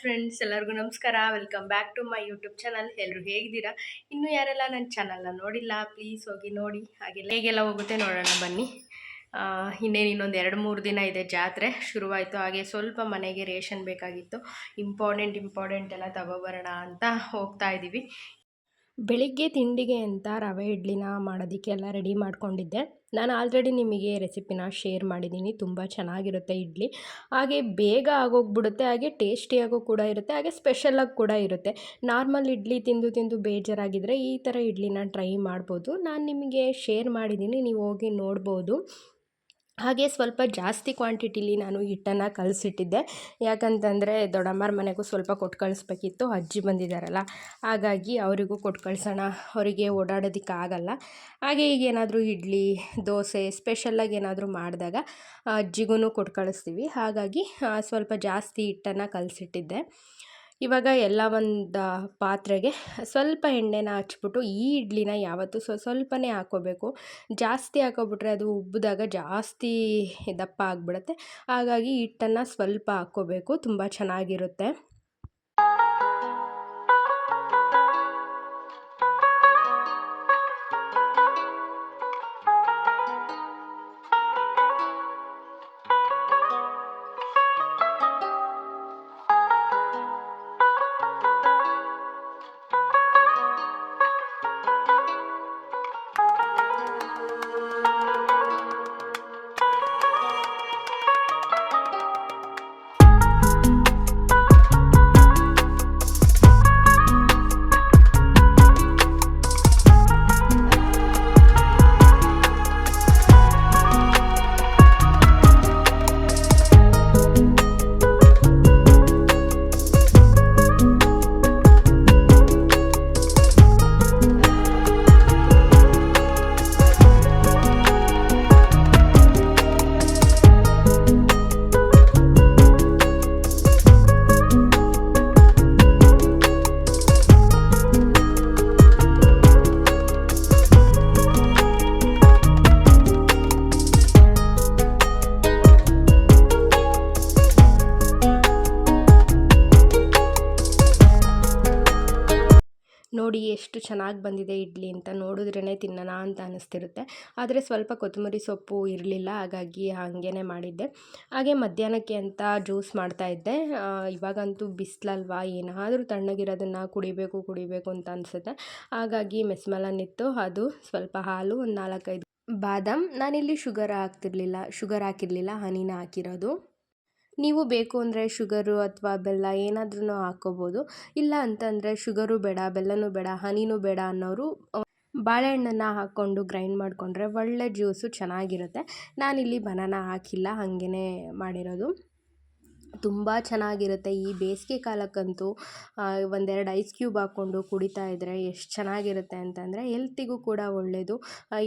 Friends ಎಲ್ಲರಿಗೂ ನಮಸ್ಕಾರ. Welcome back to my YouTube channel ಎಲ್ಲರೂ ಹೇಗಿದ್ದೀರಾ? ಇನ್ನೂ ಯಾರೆಲ್ಲ ನನ್ನ ಚಾನಲ್ನ ನೋಡಿಲ್ಲ ಪ್ಲೀಸ್ ಹೋಗಿ ನೋಡಿ. ಹಾಗೆ ಹೇಗೆಲ್ಲ ಹೋಗುತ್ತೆ ನೋಡೋಣ ಬನ್ನಿ. ಇನ್ನೇನು ಇನ್ನೊಂದು ಎರಡು ಮೂರು ದಿನ ಇದೆ ಜಾತ್ರೆ ಶುರುವಾಯಿತು. ಹಾಗೆ ಸ್ವಲ್ಪ ಮನೆಗೆ ರೇಷನ್ ಬೇಕಾಗಿತ್ತು. ಇಂಪಾರ್ಟೆಂಟ್ ಇಂಪಾರ್ಟೆಂಟ್ ಎಲ್ಲ ತಗೋಬರೋಣ ಅಂತ ಹೋಗ್ತಾ ಇದ್ದೀವಿ ಬೆಳಿಗ್ಗೆ ತಿಂಡಿಗೆ ಅಂತ ರವೆ, ಇಡ್ಲಿನ ಮಾಡೋದಕ್ಕೆ ಎಲ್ಲ ರೆಡಿ ಮಾಡ್ಕೊಂಡಿದ್ದೆ. ನಾನು ಆಲ್ರೆಡಿ ನಿಮಗೆ ರೆಸಿಪಿನ ಶೇರ್ ಮಾಡಿದ್ದೀನಿ. ತುಂಬ ಚೆನ್ನಾಗಿರುತ್ತೆ ಇಡ್ಲಿ. ಹಾಗೆ ಬೇಗ ಆಗೋಗ್ಬಿಡುತ್ತೆ, ಹಾಗೆ ಟೇಸ್ಟಿಯಾಗೂ ಕೂಡ ಇರುತ್ತೆ, ಹಾಗೆ ಸ್ಪೆಷಲಾಗಿ ಕೂಡ ಇರುತ್ತೆ. ನಾರ್ಮಲ್ ಇಡ್ಲಿ ತಿಂದು ತಿಂದು ಬೇಜಾರಾಗಿದ್ದರೆ ಈ ಥರ ಇಡ್ಲಿನ ಟ್ರೈ ಮಾಡ್ಬೋದು. ನಾನು ನಿಮಗೆ ಶೇರ್ ಮಾಡಿದ್ದೀನಿ, ನೀವು ಹೋಗಿ ನೋಡ್ಬೋದು. ಹಾಗೆ ಸ್ವಲ್ಪ ಜಾಸ್ತಿ ಕ್ವಾಂಟಿಟಿಲಿ ನಾನು ಹಿಟ್ಟನ್ನು ಕಲಸಿಟ್ಟಿದ್ದೆ. ಯಾಕಂತಂದರೆ ದೊಡ್ಡಮ್ಮರ ಮನೆಗೂ ಸ್ವಲ್ಪ ಕೊಟ್ಟು ಕಳಿಸ್ಬೇಕಿತ್ತು, ಅಜ್ಜಿ ಬಂದಿದ್ದಾರಲ್ಲ ಹಾಗಾಗಿ ಅವರಿಗೂ ಕೊಟ್ಟು ಕಳ್ಸೋಣ, ಅವರಿಗೆ ಓಡಾಡೋದಕ್ಕೆ ಆಗಲ್ಲ. ಹಾಗೆ ಈಗ ಏನಾದರೂ ಇಡ್ಲಿ, ದೋಸೆ ಸ್ಪೆಷಲ್ಲಾಗಿ ಏನಾದರೂ ಮಾಡಿದಾಗ ಅಜ್ಜಿಗೂ ಕೊಟ್ಟು ಕಳಿಸ್ತೀವಿ. ಹಾಗಾಗಿ ಸ್ವಲ್ಪ ಜಾಸ್ತಿ ಹಿಟ್ಟನ್ನು ಕಲಸಿಟ್ಟಿದ್ದೆ. ಇವಾಗ ಎಲ್ಲ ಒಂದು ಪಾತ್ರೆಗೆ ಸ್ವಲ್ಪ ಎಣ್ಣೆನ ಹಚ್ಬಿಟ್ಟು ಈ ಇಡ್ಲಿನ ಯಾವತ್ತೂ ಸ್ವ ಸ್ವಲ್ಪನೇ ಹಾಕ್ಕೋಬೇಕು ಜಾಸ್ತಿ ಹಾಕೋಬಿಟ್ರೆ ಅದು ಉಬ್ಬಿದಾಗ ಜಾಸ್ತಿ ದಪ್ಪ ಆಗಿಬಿಡುತ್ತೆ. ಹಾಗಾಗಿ ಹಿಟ್ಟನ್ನು ಸ್ವಲ್ಪ ಹಾಕ್ಕೋಬೇಕು ತುಂಬ ಚೆನ್ನಾಗಿರುತ್ತೆ. ಚೆನ್ನಾಗಿ ಬಂದಿದೆ ಇಡ್ಲಿ ಅಂತ ನೋಡಿದ್ರೇ ತಿನ್ನೋಣ ಅಂತ ಅನ್ನಿಸ್ತಿರುತ್ತೆ ಆದರೆ ಸ್ವಲ್ಪ ಕೊತ್ತಂಬರಿ ಸೊಪ್ಪು ಇರಲಿಲ್ಲ, ಹಾಗಾಗಿ ಹಾಗೇ ಮಾಡಿದ್ದೆ. ಹಾಗೆ ಮಧ್ಯಾಹ್ನಕ್ಕೆ ಅಂತ ಜ್ಯೂಸ್ ಮಾಡ್ತಾಯಿದ್ದೆ ಇವಾಗಂತೂ ಬಿಸಿಲಲ್ವಾ, ಏನಾದರೂ ತಣ್ಣಗಿರೋದನ್ನು ಕುಡಿಬೇಕು ಕುಡಿಬೇಕು ಅಂತ ಅನಿಸುತ್ತೆ. ಹಾಗಾಗಿ ಮೆಸ್ಮಲನ್ ಇತ್ತು. ಅದು ಸ್ವಲ್ಪ ಹಾಲು, ಒಂದು ನಾಲ್ಕೈದು ಬಾದಾಮ್. ನಾನಿಲ್ಲಿ ಶುಗರ್ ಹಾಕ್ತಿರ್ಲಿಲ್ಲ, ಶುಗರ್ ಹಾಕಿರಲಿಲ್ಲ, ಹನಿನ ಹಾಕಿರೋದು. ನೀವು ಬೇಕು ಅಂದರೆ ಶುಗರು ಅಥವಾ ಬೆಲ್ಲ ಏನಾದ್ರೂ ಹಾಕ್ಕೋಬೋದು ಇಲ್ಲ ಅಂತಂದರೆ ಶುಗರು ಬೇಡ, ಬೆಲ್ಲನೂ ಬೇಡ, ಹನಿನೂ ಬೇಡ ಅನ್ನೋರು ಬಾಳೆಹಣ್ಣನ್ನು ಹಾಕ್ಕೊಂಡು ಗ್ರೈಂಡ್ ಮಾಡಿಕೊಂಡ್ರೆ ಒಳ್ಳೆ ಜ್ಯೂಸು ಚೆನ್ನಾಗಿರುತ್ತೆ. ನಾನಿಲ್ಲಿ ಬನಾನ ಹಾಕಿಲ್ಲ ಹಾಗೇ ಮಾಡಿರೋದು. ತುಂಬ ಚೆನ್ನಾಗಿರುತ್ತೆ. ಈ ಬೇಸಿಗೆ ಕಾಲಕ್ಕಂತೂ ಒಂದೆರಡು ಐಸ್ ಕ್ಯೂಬ್ ಹಾಕ್ಕೊಂಡು ಕುಡಿತಾ ಇದ್ದರೆ ಎಷ್ಟು ಚೆನ್ನಾಗಿರುತ್ತೆ ಅಂತಂದರೆ ಹೆಲ್ತಿಗೂ ಕೂಡ ಒಳ್ಳೆಯದು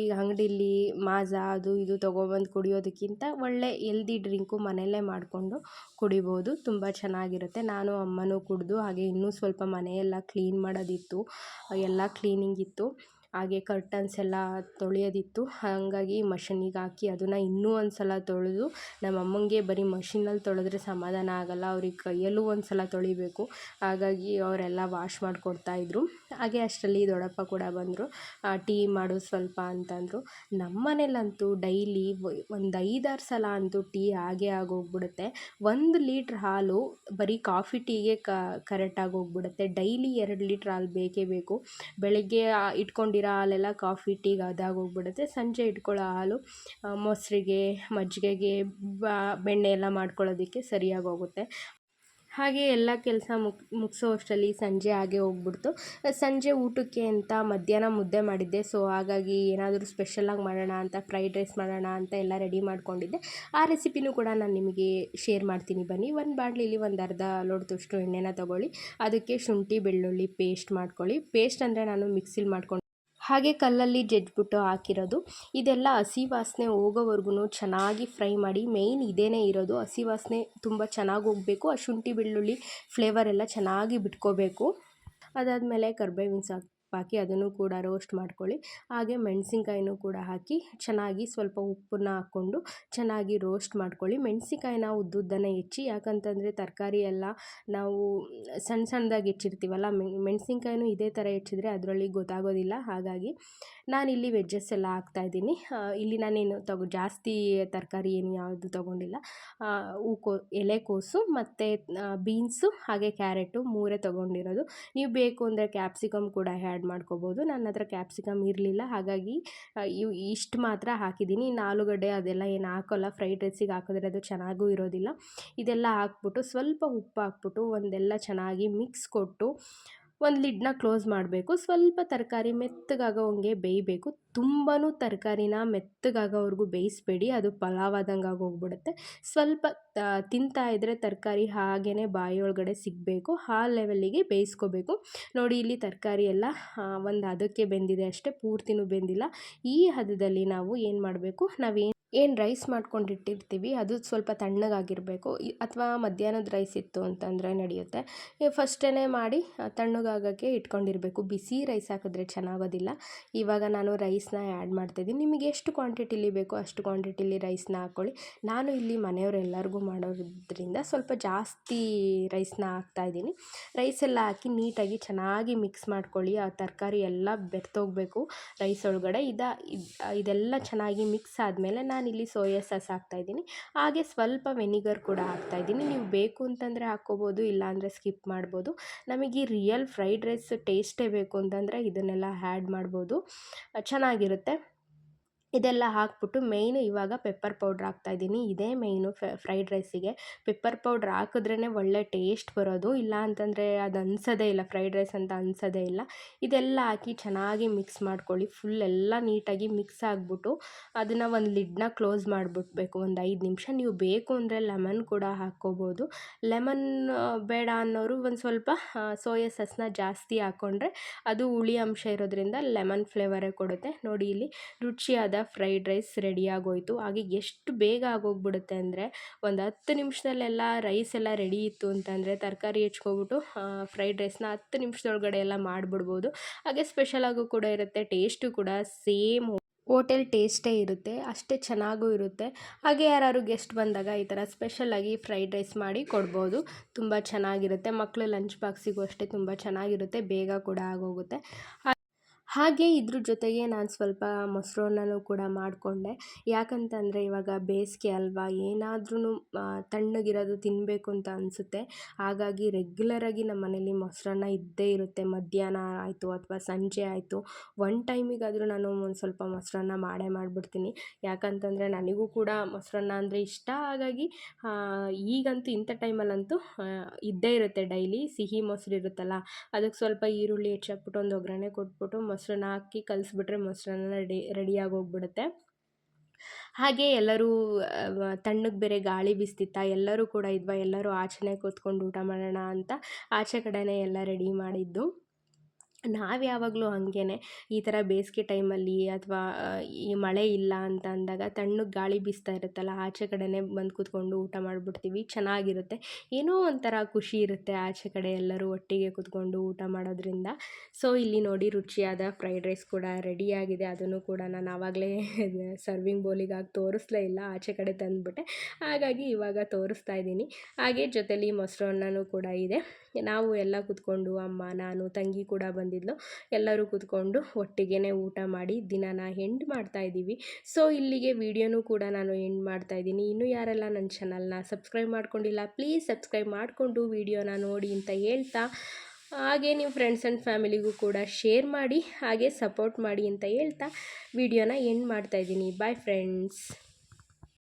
ಈ ಅಂಗಡೀಲಿ ಮಾಜಾ ಅದು ಇದು ತೊಗೊಬಂದು ಕುಡಿಯೋದಕ್ಕಿಂತ ಒಳ್ಳೆ ಎಲ್ದಿ ಡ್ರಿಂಕು ಮನೆಯಲ್ಲೇ ಮಾಡಿಕೊಂಡು ಕುಡಿಬೋದು. ತುಂಬ ಚೆನ್ನಾಗಿರುತ್ತೆ. ನಾನು ಅಮ್ಮನೂ ಕುಡಿದು, ಹಾಗೆ ಇನ್ನೂ ಸ್ವಲ್ಪ ಮನೆಯೆಲ್ಲ ಕ್ಲೀನ್ ಮಾಡೋದಿತ್ತು. ಎಲ್ಲ ಕ್ಲೀನಿಂಗ್ ಇತ್ತು. ಹಾಗೆ ಕರ್ಟನ್ಸ್ ಎಲ್ಲ ತೊಳೆಯೋದಿತ್ತು. ಹಾಗಾಗಿ ಮಷೀನಿಗೆ ಹಾಕಿ ಅದನ್ನು ಇನ್ನೂ ಒಂದು ಸಲ ತೊಳೆದು, ನಮ್ಮ ಅಮ್ಮನಿಗೆ ಬರೀ ಮಷಿನಲ್ಲಿ ತೊಳೆದ್ರೆ ಸಮಾಧಾನ ಆಗೋಲ್ಲ. ಅವ್ರಿಗೆ ಕೈಯಲ್ಲೂ ಒಂದು ಸಲ ತೊಳಿಬೇಕು. ಹಾಗಾಗಿ ಅವರೆಲ್ಲ ವಾಶ್ ಮಾಡಿಕೊಡ್ತಾಯಿದ್ರು ಹಾಗೆ ಅಷ್ಟರಲ್ಲಿ ದೊಡ್ಡಪ್ಪ ಕೂಡ ಬಂದರು. ಟೀ ಮಾಡು ಸ್ವಲ್ಪ ಅಂತಂದರು. ನಮ್ಮ ಮನೇಲಂತೂ ಡೈಲಿ ಒಂದು ಐದಾರು ಸಲ ಅಂತೂ ಟೀ ಆಗೇ ಆಗೋಗ್ಬಿಡುತ್ತೆ. ಒಂದು ಲೀಟ್ರ್ ಹಾಲು ಬರೀ ಕಾಫಿ ಟೀಗೆ ಕರೆಕ್ಟಾಗಿ ಹೋಗ್ಬಿಡುತ್ತೆ ಡೈಲಿ ಎರಡು ಲೀಟ್ರ್ ಹಾಲು ಬೇಕೇ ಬೇಕು. ಬೆಳಗ್ಗೆ ಇಟ್ಕೊಂಡಿರೋ ಹಾಲೆಲ್ಲ ಕಾಫಿ ಟೀಗೆ ಅದಾಗೋಗ್ಬಿಡುತ್ತೆ ಸಂಜೆ ಇಟ್ಕೊಳ್ಳೋ ಹಾಲು ಮೊಸರಿಗೆ, ಮಜ್ಜಿಗೆಗೆ ಬೆಣ್ಣೆ ಎಲ್ಲ ಮಾಡ್ಕೊಳ್ಳೋದಕ್ಕೆ ಸರಿಯಾಗಿ ಹೋಗುತ್ತೆ. ಹಾಗೆ ಎಲ್ಲ ಕೆಲಸ ಮುಗ್, ಮುಗಿಸೋ ಅಷ್ಟರಲ್ಲಿ ಸಂಜೆ ಹಾಗೆ ಹೋಗ್ಬಿಡ್ತು. ಸಂಜೆ ಊಟಕ್ಕೆ ಅಂತ ಮಧ್ಯಾಹ್ನ ಮುದ್ದೆ ಮಾಡಿದ್ದೆ. ಸೊ, ಹಾಗಾಗಿ ಏನಾದರೂ ಸ್ಪೆಷಲಾಗಿ ಮಾಡೋಣ ಅಂತ ಫ್ರೈಡ್ ರೈಸ್ ಮಾಡೋಣ ಅಂತ ಎಲ್ಲ ರೆಡಿ ಮಾಡ್ಕೊಂಡಿದ್ದೆ. ಆ ರೆಸಿಪಿನೂ ಕೂಡ ನಾನು ನಿಮಗೆ ಶೇರ್ ಮಾಡ್ತೀನಿ ಬನ್ನಿ. ಒಂದು ಬಾಟ್ಲಿಲಿ ಒಂದು ಅರ್ಧ ಲೋಟದಷ್ಟು ಎಣ್ಣೆನ ತೊಗೊಳ್ಳಿ. ಅದಕ್ಕೆ ಶುಂಠಿ, ಬೆಳ್ಳುಳ್ಳಿ ಪೇಸ್ಟ್ ಮಾಡ್ಕೊಳ್ಳಿ. ಪೇಸ್ಟ್ ಅಂದರೆ ನಾನು ಮಿಕ್ಸಿಲಿ ಮಾಡ್ಕೊಂಡು ಹಾಗೆ ಕಲ್ಲಲ್ಲಿ ಜಜ್ಜಿಬಿಟ್ಟು ಹಾಕಿರೋದು. ಇದೆಲ್ಲ ಹಸಿ ವಾಸನೆ ಹೋಗೋವರೆಗೂ ಚೆನ್ನಾಗಿ ಫ್ರೈ ಮಾಡಿ, ಮೇಯ್ನ್ ಇದೇ ಇರೋದು. ಹಸಿ ವಾಸನೆ ತುಂಬ ಚೆನ್ನಾಗಿ ಹೋಗಬೇಕು. ಆ ಶುಂಠಿ ಬೆಳ್ಳುಳ್ಳಿ ಫ್ಲೇವರ್ ಎಲ್ಲ ಚೆನ್ನಾಗಿ ಬಿಟ್ಕೋಬೇಕು. ಅದಾದಮೇಲೆ ಕರ್ಬೇವಿನ ಸೊಪ್ಪು ಹಾಕಿ ಅದನ್ನು ಕೂಡ ರೋಸ್ಟ್ ಮಾಡ್ಕೊಳ್ಳಿ. ಹಾಗೆ ಮೆಣಸಿನ್ಕಾಯಿನೂ ಕೂಡ ಹಾಕಿ ಚೆನ್ನಾಗಿ ಸ್ವಲ್ಪ ಉಪ್ಪನ್ನ ಹಾಕ್ಕೊಂಡು ಚೆನ್ನಾಗಿ ರೋಸ್ಟ್ ಮಾಡ್ಕೊಳ್ಳಿ. ಮೆಣಸಿನ್ಕಾಯಿನ ಉದ್ದುದ್ದನ್ನು ಹೆಚ್ಚಿ, ಯಾಕಂತಂದರೆ ತರಕಾರಿ ಎಲ್ಲ ನಾವು ಸಣ್ಣ ಸಣ್ಣದಾಗಿ ಹೆಚ್ಚಿರ್ತೀವಲ್ಲ ಮೆಣಸಿನ್ಕಾಯಿನೂ ಇದೇ ಥರ ಹೆಚ್ಚಿದ್ರೆ ಅದರಲ್ಲಿ ಗೊತ್ತಾಗೋದಿಲ್ಲ. ಹಾಗಾಗಿ ನಾನಿಲ್ಲಿ ವೆಜ್ಜಸ್ ಎಲ್ಲ ಹಾಕ್ತಾಯಿದ್ದೀನಿ ಇಲ್ಲಿ ನಾನೇನು ತಗೋ, ಜಾಸ್ತಿ ತರಕಾರಿ ಏನು ಯಾವುದು ತೊಗೊಂಡಿಲ್ಲ. ಹೂಕೋ ಎಲೆಕೋಸು ಮತ್ತು ಬೀನ್ಸು ಹಾಗೆ ಕ್ಯಾರೆಟು ಮೂರೇ ತೊಗೊಂಡಿರೋದು. ನೀವು ಬೇಕು ಅಂದರೆ ಕ್ಯಾಪ್ಸಿಕಮ್ ಕೂಡ ಆ್ಯಡ್ ಮಾಡ್ಕೋಬೋದು. ನನ್ನ ಹತ್ರ ಕ್ಯಾಪ್ಸಿಕಮ್ ಇರಲಿಲ್ಲ. ಹಾಗಾಗಿ ಇಷ್ಟು ಮಾತ್ರ ಹಾಕಿದ್ದೀನಿ. ಇನ್ನು ಆಲೂಗಡ್ಡೆ ಅದೆಲ್ಲ ಏನು ಹಾಕೋಲ್ಲ. ಫ್ರೈಡ್ ರೈಸಿಗೆ ಹಾಕಿದ್ರೆ ಅದು ಚೆನ್ನಾಗೂ ಇರೋದಿಲ್ಲ. ಇದೆಲ್ಲ ಹಾಕ್ಬಿಟ್ಟು ಸ್ವಲ್ಪ ಉಪ್ಪು ಹಾಕ್ಬಿಟ್ಟು ಒಂದೆಲ್ಲ ಚೆನ್ನಾಗಿ ಮಿಕ್ಸ್ ಕೊಟ್ಟು ಒಂದು ಲಿಡ್ನ ಕ್ಲೋಸ್ ಮಾಡಬೇಕು. ಸ್ವಲ್ಪ ತರಕಾರಿ ಮೆತ್ತಗಾಗೋವಂಗೆ ಬೇಯಬೇಕು. ತುಂಬಾ ತರಕಾರಿನ ಮೆತ್ತಗಾಗೋವರೆಗೂ ಬೇಯಿಸ್ಬೇಡಿ. ಅದು ಪಲಾವ್ ಆದಂಗೆ ಆಗೋಗ್ಬಿಡುತ್ತೆ. ಸ್ವಲ್ಪ ತಿಂತಾ ಇದ್ದರೆ ತರಕಾರಿ ಹಾಗೇ ಬಾಯಿಯೊಳಗಡೆ ಸಿಗಬೇಕು. ಆ ಲೆವೆಲ್ಲಿಗೆ ಬೇಯಿಸ್ಕೋಬೇಕು. ನೋಡಿ, ಇಲ್ಲಿ ತರಕಾರಿ ಎಲ್ಲ ಒಂದು ಹದಕ್ಕೆ ಬೆಂದಿದೆ ಅಷ್ಟೇ. ಪೂರ್ತಿನೂ ಬೆಂದಿಲ್ಲ. ಈ ಹದದಲ್ಲಿ ನಾವು ಏನು ಮಾಡಬೇಕು ನಾವೇನು ಏನು ರೈಸ್ ಮಾಡ್ಕೊಂಡಿಟ್ಟಿರ್ತೀವಿ, ಅದು ಸ್ವಲ್ಪ ತಣ್ಣಗಾಗಿರಬೇಕು. ಅಥವಾ ಮಧ್ಯಾಹ್ನದ ರೈಸ್ ಇತ್ತು ಅಂತಂದರೆ ನಡೆಯುತ್ತೆ. ಫಸ್ಟೇ ಮಾಡಿ ತಣ್ಣಗಾಗೋಕ್ಕೆ ಇಟ್ಕೊಂಡಿರಬೇಕು. ಬಿಸಿ ರೈಸ್ ಹಾಕಿದ್ರೆ ಚೆನ್ನಾಗೋದಿಲ್ಲ. ಇವಾಗ ನಾನು ರೈಸ್ನ ಆ್ಯಡ್ ಮಾಡ್ತಾಯಿದ್ದೀನಿ ನಿಮಗೆ ಎಷ್ಟು ಕ್ವಾಂಟಿಟಿಲಿ ಬೇಕೋ ಅಷ್ಟು ಕ್ವಾಂಟಿಟಿಲಿ ರೈಸ್ನ ಹಾಕ್ಕೊಳ್ಳಿ. ನಾನು ಇಲ್ಲಿ ಮನೆಯವರೆಲ್ಲರಿಗೂ ಮಾಡೋದ್ರಿಂದ ಸ್ವಲ್ಪ ಜಾಸ್ತಿ ರೈಸ್ನ ಹಾಕ್ತಾಯಿದ್ದೀನಿ ರೈಸ್ ಎಲ್ಲ ಹಾಕಿ ನೀಟಾಗಿ ಚೆನ್ನಾಗಿ ಮಿಕ್ಸ್ ಮಾಡ್ಕೊಳ್ಳಿ. ಆ ತರಕಾರಿ ಎಲ್ಲ ಬೆರ್ತೋಗಬೇಕು ರೈಸ್ ಒಳಗಡೆ. ಇದ ಇದೆಲ್ಲ ಚೆನ್ನಾಗಿ ಮಿಕ್ಸ್ ಆದಮೇಲೆ ನಾನು ನಾನಿಲ್ಲಿ ಸೋಯಾ ಸಾಸ್ ಹಾಕ್ತಾಯಿದ್ದೀನಿ ಹಾಗೆ ಸ್ವಲ್ಪ ವೆನಿಗರ್ ಕೂಡ ಹಾಕ್ತಾಯಿದ್ದೀನಿ ನೀವು ಬೇಕು ಅಂತಂದರೆ ಹಾಕ್ಕೋಬೋದು, ಇಲ್ಲಾಂದರೆ ಸ್ಕಿಪ್ ಮಾಡ್ಬೋದು. ನಮಗೆ ಈ ರಿಯಲ್ ಫ್ರೈಡ್ ರೈಸ್ ಟೇಸ್ಟೇ ಬೇಕು ಅಂತಂದರೆ ಇದನ್ನೆಲ್ಲ ಆ್ಯಡ್ ಮಾಡ್ಬೋದು. ಚೆನ್ನಾಗಿರುತ್ತೆ. ಇದೆಲ್ಲ ಹಾಕ್ಬಿಟ್ಟು ಮೇಯ್ನು ಇವಾಗ ಪೆಪ್ಪರ್ ಪೌಡ್ರ್ ಹಾಕ್ತಾಯಿದ್ದೀನಿ ಇದೇ ಮೇಯ್ನು ಫ್ರೈಡ್ ರೈಸಿಗೆ ಪೆಪ್ಪರ್ ಪೌಡ್ರ್ ಹಾಕಿದ್ರೇ ಒಳ್ಳೆ ಟೇಸ್ಟ್ ಬರೋದು. ಇಲ್ಲ ಅಂತಂದರೆ ಅದು ಅನ್ಸೋದೇ ಇಲ್ಲ. ಫ್ರೈಡ್ ರೈಸ್ ಅಂತ ಅನ್ಸೋದೇ ಇಲ್ಲ. ಇದೆಲ್ಲ ಹಾಕಿ ಚೆನ್ನಾಗಿ ಮಿಕ್ಸ್ ಮಾಡ್ಕೊಳ್ಳಿ. ಫುಲ್ ಎಲ್ಲ ನೀಟಾಗಿ ಮಿಕ್ಸ್ ಆಗಿಬಿಟ್ಟು ಅದನ್ನು ಒಂದು ಲಿಡ್ನ ಕ್ಲೋಸ್ ಮಾಡಿಬಿಡ್ಬೇಕು. ಒಂದು ಐದು ನಿಮಿಷ. ನೀವು ಬೇಕು ಅಂದರೆ ಲೆಮನ್ ಕೂಡ ಹಾಕ್ಕೋಬೋದು. ಲೆಮನ್ ಬೇಡ ಅನ್ನೋರು ಒಂದು ಸ್ವಲ್ಪ ಸೋಯಾ ಸಸ್ನ ಜಾಸ್ತಿ ಹಾಕ್ಕೊಂಡ್ರೆ ಅದು ಹುಳಿ ಅಂಶ ಇರೋದ್ರಿಂದ ಲೆಮನ್ ಫ್ಲೇವರೇ ಕೊಡುತ್ತೆ. ನೋಡಿ ಇಲ್ಲಿ ರುಚಿಯಾದ ಫ್ರೈಡ್ ರೈಸ್ ರೆಡಿ ಆಗೋಯಿತು. ಹಾಗೆ ಎಷ್ಟು ಬೇಗ ಆಗೋಗ್ಬಿಡುತ್ತೆ ಅಂದರೆ ಒಂದು ಹತ್ತು ನಿಮಿಷದಲ್ಲೆಲ್ಲ ರೈಸ್ ಎಲ್ಲ ರೆಡಿ ಇತ್ತು ಅಂತಂದರೆ ತರಕಾರಿ ಹೆಚ್ಕೊಬಿಟ್ಟು ಫ್ರೈಡ್ ರೈಸ್ನ ಹತ್ತು ನಿಮಿಷದೊಳಗಡೆ ಎಲ್ಲ ಮಾಡಿಬಿಡ್ಬೋದು. ಹಾಗೆ ಸ್ಪೆಷಲಾಗೂ ಕೂಡ ಇರುತ್ತೆ ಟೇಸ್ಟು ಕೂಡ ಸೇಮ್ ಹೋಟೆಲ್ ಟೇಸ್ಟೇ ಇರುತ್ತೆ, ಅಷ್ಟೇ ಚೆನ್ನಾಗೂ ಇರುತ್ತೆ. ಹಾಗೆ ಯಾರಾದ್ರು ಗೆಸ್ಟ್ ಬಂದಾಗ ಈ ಥರ ಸ್ಪೆಷಲಾಗಿ ಫ್ರೈಡ್ ರೈಸ್ ಮಾಡಿ ಕೊಡ್ಬೋದು. ತುಂಬ ಚೆನ್ನಾಗಿರುತ್ತೆ ಮಕ್ಕಳು ಲಂಚ್ ಬಾಕ್ಸಿಗೂ ಅಷ್ಟೇ ತುಂಬ ಚೆನ್ನಾಗಿರುತ್ತೆ, ಬೇಗ ಕೂಡ ಆಗೋಗುತ್ತೆ. ಹಾಗೆ ಇದ್ರ ಜೊತೆಗೆ ನಾನು ಸ್ವಲ್ಪ ಮೊಸರನ್ನನೂ ಕೂಡ ಮಾಡಿಕೊಂಡೆ. ಯಾಕಂತಂದರೆ ಇವಾಗ ಬೇಸಿಗೆ ಅಲ್ವಾ ಏನಾದ್ರೂ ತಣ್ಣಗಿರೋದು ತಿನ್ನಬೇಕು ಅಂತ ಅನಿಸುತ್ತೆ. ಹಾಗಾಗಿ ರೆಗ್ಯುಲರಾಗಿ ನಮ್ಮ ಮನೇಲಿ ಮೊಸರನ್ನ ಇದ್ದೇ ಇರುತ್ತೆ. ಮಧ್ಯಾಹ್ನ ಆಯಿತು ಅಥವಾ ಸಂಜೆ ಆಯಿತು ಒನ್ ಟೈಮಿಗಾದರೂ ನಾನು ಒಂದು ಸ್ವಲ್ಪ ಮೊಸರನ್ನ ಮಾಡೇ ಮಾಡಿಬಿಡ್ತೀನಿ. ಯಾಕಂತಂದರೆ ನನಗೂ ಕೂಡ ಮೊಸರನ್ನ ಅಂದರೆ ಇಷ್ಟ. ಹಾಗಾಗಿ ಈಗಂತೂ ಇಂಥ ಟೈಮಲ್ಲಂತೂ ಇದ್ದೇ ಇರುತ್ತೆ ಡೈಲಿ. ಸಿಹಿ ಮೊಸರು ಇರುತ್ತಲ್ಲ, ಅದಕ್ಕೆ ಸ್ವಲ್ಪ ಈರುಳ್ಳಿ ಹೆಚ್ಚಾಕ್ಬಿಟ್ಟು ಒಂದು ಒಗ್ಗರಣೆ ಕೊಟ್ಬಿಟ್ಟು ಮೊಸರನ್ನ ಹಾಕಿ ಕಲಿಸ್ಬಿಟ್ರೆ ಮೊಸರನ್ನ ರೆಡಿ ರೆಡಿಯಾಗಿ ಹೋಗ್ಬಿಡುತ್ತೆ ಹಾಗೆ ಎಲ್ಲರೂ ತಣ್ಣಗೆ ಬೇರೆ ಗಾಳಿ ಬೀಸ್ತಿತ್ತ, ಎಲ್ಲರೂ ಕೂಡ ಇದ್ವಾ, ಎಲ್ಲರೂ ಆಚೆನೇ ಕೂತ್ಕೊಂಡು ಊಟ ಮಾಡೋಣ ಅಂತ ಆಚೆ ಕಡೆನೇ ಎಲ್ಲ ರೆಡಿ ಮಾಡಿದ್ದು. ನಾವು ಯಾವಾಗಲೂ ಹಾಗೇ ಈ ಥರ ಬೇಸಿಗೆ ಟೈಮಲ್ಲಿ ಅಥವಾ ಈ ಮಳೆ ಇಲ್ಲ ಅಂತ ಅಂದಾಗ ತಣ್ಣಗೆ ಗಾಳಿ ಬೀಸ್ತಾ ಇರುತ್ತಲ್ಲ, ಆಚೆ ಕಡೆನೇ ಬಂದು ಕೂತ್ಕೊಂಡು ಊಟ ಮಾಡಿಬಿಡ್ತೀವಿ, ಚೆನ್ನಾಗಿರುತ್ತೆ. ಏನೋ ಒಂಥರ ಖುಷಿ ಇರುತ್ತೆ ಆಚೆ ಕಡೆ ಎಲ್ಲರೂ ಒಟ್ಟಿಗೆ ಕೂತ್ಕೊಂಡು ಊಟ ಮಾಡೋದ್ರಿಂದ. ಸೊ ಇಲ್ಲಿ ನೋಡಿ ರುಚಿಯಾದ ಫ್ರೈಡ್ ರೈಸ್ ಕೂಡ ರೆಡಿಯಾಗಿದೆ ಅದನ್ನು ಕೂಡ ನಾನು ಆವಾಗಲೇ ಸರ್ವಿಂಗ್ ಬೌಲಿಗಾಗಿ ತೋರಿಸ್ಲೇ ಇಲ್ಲ, ಆಚೆ ಕಡೆ ತಂದುಬಿಟ್ಟೆ. ಹಾಗಾಗಿ ಇವಾಗ ತೋರಿಸ್ತಾ ಇದ್ದೀನಿ. ಹಾಗೆ ಜೊತೆಲಿ ಮೊಸರನ್ನನೂ ಕೂಡ ಇದೆ. ನಾವು ಎಲ್ಲ ಕೂತ್ಕೊಂಡು ಅಮ್ಮ, ನಾನು, ತಂಗಿ ಕೂಡ ಬಂದಿದ್ಲು. ಎಲ್ಲರೂ ಕೂತ್ಕೊಂಡು ಒಟ್ಟಿಗೆ ಊಟ ಮಾಡಿ ದಿನಾನ ಎಂಡ್ ಮಾಡ್ತಾಯಿದ್ದೀವಿ ಸೊ ಇಲ್ಲಿಗೆ ವಿಡಿಯೋನೂ ಕೂಡ ನಾನು ಎಂಡ್ ಮಾಡ್ತಾಯಿದ್ದೀನಿ ಇನ್ನೂ ಯಾರೆಲ್ಲ ನನ್ನ ಚಾನಲ್ನ ಸಬ್ಸ್ಕ್ರೈಬ್ ಮಾಡ್ಕೊಂಡಿಲ್ಲ ಪ್ಲೀಸ್ ಸಬ್ಸ್ಕ್ರೈಬ್ ಮಾಡಿಕೊಂಡು ವಿಡಿಯೋನ ನೋಡಿ ಅಂತ ಹೇಳ್ತಾ, ಹಾಗೆ ನಿಮ್ಮ ಫ್ರೆಂಡ್ಸ್ ಆ್ಯಂಡ್ ಫ್ಯಾಮಿಲಿಗೂ ಕೂಡ ಶೇರ್ ಮಾಡಿ, ಹಾಗೆ ಸಪೋರ್ಟ್ ಮಾಡಿ ಅಂತ ಹೇಳ್ತಾ ವಿಡಿಯೋನ ಎಂಡ್ ಮಾಡ್ತಾಯಿದ್ದೀನಿ ಬಾಯ್ ಫ್ರೆಂಡ್ಸ್